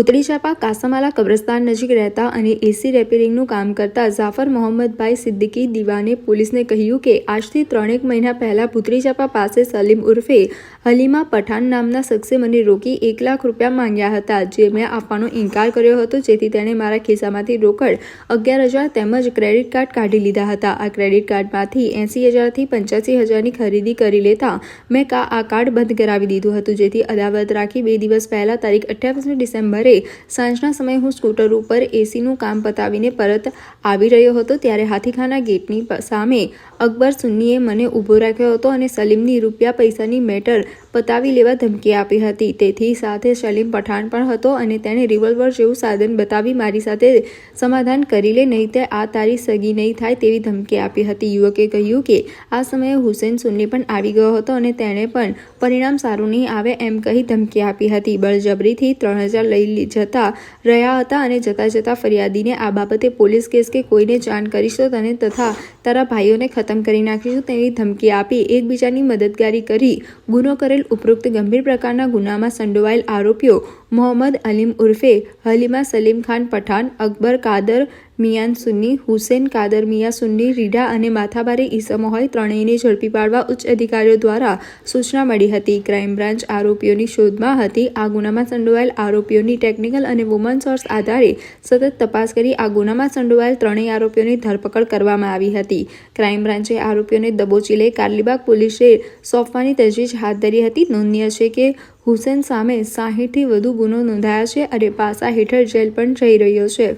પુત્રી ચાપા કાસામાલા કબ્રસ્તાન નજીક રહેતા અને એસી રેપેરિંગનું કામ કરતા જાફર મોહમ્મદભાઈ સિદ્દીકી દીવાને પોલીસને કહ્યું કે આજથી ત્રણેક મહિના પહેલાં પુત્રી ચાપા પાસે સલીમ ઉર્ફે હલીમા પઠાણ નામના શખ્સે મને રોકી એક લાખ રૂપિયા માંગ્યા હતા, જે મેં આપવાનો ઇનકાર કર્યો હતો, જેથી તેણે મારા ખિસ્સામાંથી રોકડ અગિયાર હજાર તેમજ ક્રેડિટ કાર્ડ કાઢી લીધા હતા. આ ક્રેડિટ કાર્ડમાંથી એંસી હજારથી પંચ્યાસી હજારની ખરીદી કરી લેતા મેં આ કાર્ડ બંધ કરાવી દીધું હતું, જેથી અદાવત રાખી બે દિવસ પહેલાં તારીખ અઠ્યાવીસમી ડિસેમ્બરે સાંજના સમયે હું સ્કૂટર ઉપર એસીનું કામ પતાવીને પરત આવી રહ્યો હતો ત્યારે હાથીખાના ગેટની સામે અકબર સુન્નીએ મને ઊભો રાખ્યો હતો અને સલીમની રૂપિયા પૈસાની મેટર પતાવી લેવા ધમકી આપી હતી. તેથી સાથે સલીમ પઠાણ પણ હતો અને તેણે રિવોલ્વર જેવું સાધન બતાવી મારી સાથે સમાધાન કરી લે, નહીં તે આ તારી સગી નહીં થાય તેવી ધમકી આપી હતી. યુવકે કહ્યું કે, આ સમયે હુસેન સુન્ની પણ આવી ગયો હતો અને તેણે પણ પરિણામ સારું નહીં આવે એમ કહી ધમકી આપી હતી. બળજબરીથી ત્રણ હજાર લઈ જતા રહ્યા હતા અને જતા જતા ફરિયાદીને આ બાબતે પોલીસ કેસ કે કોઈને જાણ કરીશ તો તને તથા તારા ભાઈઓને ખતમ કરી નાખીશું તેવી ધમકી આપી એકબીજાની મદદગારી કરી, ગુનો કરેલ ઉપરોક્ત ગંભીર પ્રકારના ગુનામાં સંડોવાયેલ આરોપીઓ મોહમ્મદ અલીમ ઉર્ફે હલીમા સલીમ ખાન પઠાણ, અકબર કાદર મિયાન સુન્ની, હુસેન કાદર મિયા સુન્ની રીડા અને માથાબારી ઈસમો હોય ત્રણેયને ઝડપી પાડવા ઉચ્ચ અધિકારીઓ દ્વારા સૂચના મળી હતી. ક્રાઇમ બ્રાન્ચ આરોપીઓની શોધમાં હતી. આ ગુનામાં સંડોવાયેલ આરોપીઓની ટેકનિકલ અને વુમન સોર્સ આધારે સતત તપાસ કરી આ ગુનામાં સંડોવાયેલ ત્રણેય આરોપીઓની ધરપકડ કરવામાં આવી હતી. ક્રાઇમ બ્રાન્ચે આરોપીઓને દબોચી લઈ કારલીબાગ પોલીસે સોંપવાની તજવીજ હાથ ધરી હતી. નોંધનીય છે કે હુસેન સામે સાહીઠથી વધુ ગુનો નોંધાયા છે અને પાસા હેઠળ જેલ પણ જઈ રહ્યો છે.